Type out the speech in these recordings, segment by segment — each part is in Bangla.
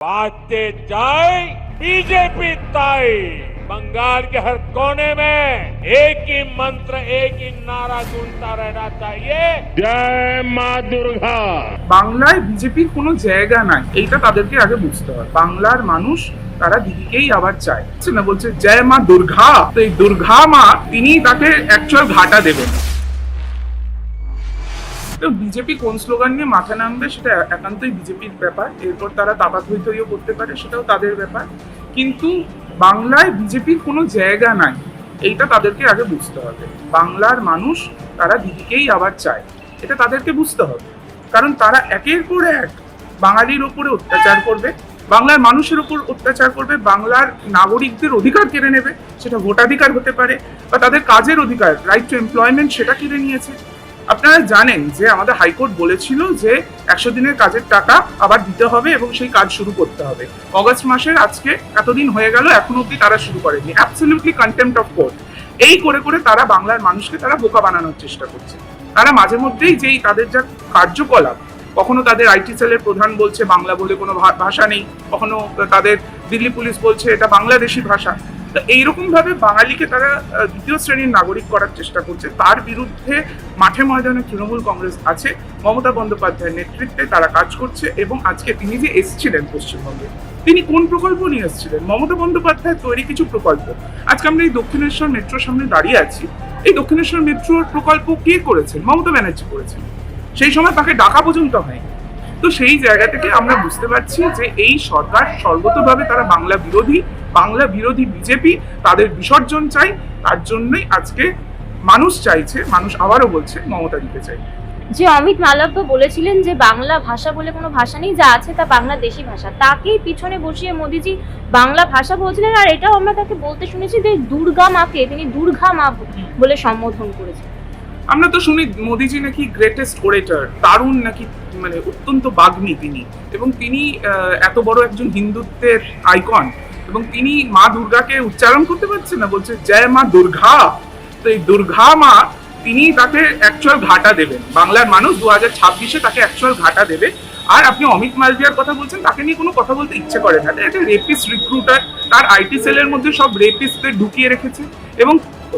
बाजते जाए बीजेपी ताई बंगाल के हर कोने में एक ही मंत्र एक ही नारा गूंजता रहना चाहिए जय माँ दुर्गा বাংলায় বিজেপির কোনো জায়গা নাই এইটা তাদেরকে আগে বুঝতে হয় বাংলার মানুষ তারা দিদিকেই আবার চায় বুঝছে না বলছে জয় মা দুর্গা তো এই দুর্গা মা তিনি তাকে অ্যাকচুয়াল ঘাটা দেবেন তো বিজেপি কোন স্লোগান নিয়ে মাথা নামবে সেটা একান্তই বিজেপির ব্যাপার। এরপর তারা তাবা থইও করতে পারে, সেটাও তাদের ব্যাপার। কিন্তু বাংলায় বিজেপির কোনো জায়গা নাই, এইটা তাদেরকে আগে বুঝতে হবে। বাংলার মানুষ তারা দিদিকেই আবার চায়, এটা তাদেরকে বুঝতে হবে। কারণ তারা একের পর এক বাঙালির ওপরে অত্যাচার করবে, বাংলার মানুষের উপর অত্যাচার করবে, বাংলার নাগরিকদের অধিকার কেড়ে নেবে, সেটা ভোটাধিকার হতে পারে, বা তাদের কাজের অধিকার রাইট টু এমপ্লয়মেন্ট সেটা কেড়ে নিয়েছে। আপনারা জানেন যে আমাদের হাইকোর্ট বলেছিল যে একশো দিনের কাজের টাকা আবার দিতে হবে এবং সেই কাজ শুরু করতে হবে। অগস্ট মাসের আজকে এতদিন হয়ে গেল, এখনও অব্দি তারা শুরু করেনি। অ্যাবসলিউটলি কন্টেম্প্ট অফ কোর্ট এই করে করে তারা বাংলার মানুষকে তারা বোকা বানানোর চেষ্টা করছে। তারা মাঝে মধ্যেই যেই তাদের যা কার্যকলাপ, কখনো তাদের আইটি সেলের প্রধান বলছে বাংলা বলে কোনো ভাষা নেই, কখনো তাদের দিল্লি পুলিশ বলছে এটা বাংলাদেশি ভাষা। এইরকম ভাবে বাঙালিকে তারা দ্বিতীয় শ্রেণির নাগরিক করার চেষ্টা করছে। তার বিরুদ্ধে মাঠে ময়দানে তৃণমূল কংগ্রেস আছে, মমতা বন্দ্যোপাধ্যায়ের নেতৃত্বে তারা কাজ করছে এবং আজকে তিনি যে এসেছিলেন পশ্চিমবঙ্গে, তিনি কোন প্রকল্প নিয়ে এসেছিলেন? মমতা বন্দ্যোপাধ্যায়ের তৈরি কিছু প্রকল্প। আজকে আমরা এই দক্ষিণেশ্বর মেট্রোর সামনে দাঁড়িয়ে আছি। এই দক্ষিণেশ্বর মেট্রোর প্রকল্প কে করেছেন? মমতা ব্যানার্জি করেছেন। সেই সময় তাকে ডাকা পর্যন্ত হয় তো সেই জায়গা থেকে আমরা বুঝতে পারছি যে এই সরকার সর্বতভাবে তারা বাংলা বিরোধী বাংলা বিরোধী বিজেপি তাদের বিসর্জন চাই তার জন্যই আজকে মানুষ চাইছে মানুষ আবারও বলছে মমতা দিতে চাই। যে অমিত মালব্য বলেছিলেন যে বাংলা ভাষা বলে কোনো ভাষা নেই যা আছে তা বাংলাদেশি ভাষা। তাকেই পিছনে বসিয়ে মোদিজি বাংলা ভাষা বলছিলেন আর এটাও আমরা তাকে বলতে শুনেছি যে দুর্গা মাকে তিনি দুর্গা মা বলে সম্বোধন করেছেন। আমরা তো শুনি মোদিজি নাকি গ্রেটেস্ট ওরেটার দারুণ নাকি মানে অত্যন্ত বাগ্মী তিনি। এবং তিনি এত বড় একজন হিন্দুত্বের আইকন এবং তিনি মা দুর্গাকে উচ্চারণ করতে পারছেন না, বলছে, জয় মা দুর্গা। তো এই দুর্গা মা, তিনি তাকে অ্যাকচুয়াল ঘাটা দেবেন। বাংলার মানুষ দু হাজার ছাব্বিশে তাকে অ্যাকচুয়াল ঘাটা দেবে। আর আপনি অমিত মালভিয়ার কথা বলছেন, তাকে নিয়ে কোনো কথা বলতে ইচ্ছে করে না। এটা রেপিস্ট রিক্রুটার তার আইটি সেলের মধ্যে সব রেপিস্টদের ঢুকিয়ে রেখেছে। এবং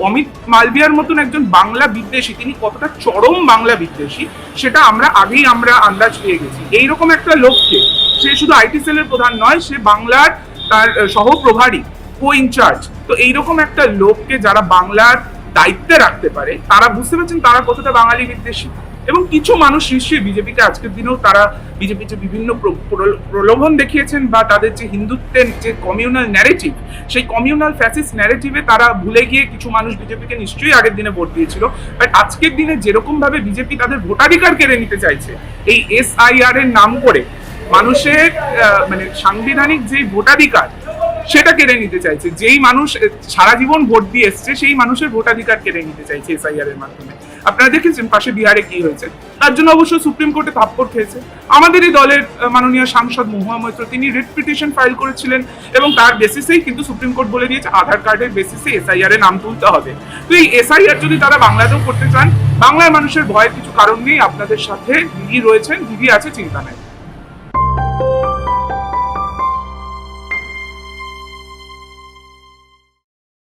অমিত মালভিয়ার মতন একজন বাংলা বিদ্বেষী, তিনি কতটা চরম বাংলা বিদ্বেষী, সেটা আমরা আগেই আমরা আন্দাজ পেয়ে গেছি। এইরকম একটা লোককে, সে শুধু আইটি সেলের প্রধান নয়, সে বাংলার তার সহপ্রভারী কো ইনচার্জ তো এইরকম একটা লোককে যারা বাংলার দায়িত্বে রাখতে পারে, তারা বুঝতে পারছেন তারা কতটা বাঙালি বিদ্বেষী। এবং কিছু মানুষ নিশ্চয়ই বিজেপিকে আজকের দিনেও তারা বিজেপি যে বিভিন্ন প্রলো- প্রলোভন দেখিয়েছেন বা তাদের যে হিন্দুত্বের যে কমিউনাল ন্যারেটিভ সেই কমিউনাল ফ্যাসিস ন্যারেটিভে তারা ভুলে গিয়ে কিছু মানুষ বিজেপিকে নিশ্চয়ই আগের দিনে ভোট দিয়েছিল। বাট আজকের দিনে যেরকম ভাবে বিজেপি তাদের ভোটাধিকার কেড়ে নিতে চাইছে, এই এসআইআর এর নাম করে মানুষের মানে সাংবিধানিক যে ভোটাধিকার, সেটা কেড়ে নিতে চাইছে। যেই মানুষ সারা জীবন ভোট দিয়ে এসছে, সেই মানুষের ভোটাধিকার কেড়ে নিতে চাইছে এসআইআর এর মাধ্যমে। আপনারা দেখেছেন পাশে বিহারে কি হয়েছে। তার জন্য অবশ্য সুপ্রিম কোর্টে থাপ্পড় খেয়েছে। আমাদেরই দলের মাননীয় সাংসদ মহুয়া মৈত্র, তিনি রিট পিটিশন ফাইল করেছিলেন এবং তার বেসিসেই কিন্তু সুপ্রিম কোর্ট বলে দিয়েছে, আধার কার্ডের বেসিসে এসআইআর এর নাম তুলতে হবে। তো এই এসআইআর যদি তারা বাংলাতেও করতে চান, বাংলার মানুষের ভয়ের কিছু কারণ নেই। আপনাদের সাথে দিদি রয়েছেন, দিদি আছে, চিন্তা নেই।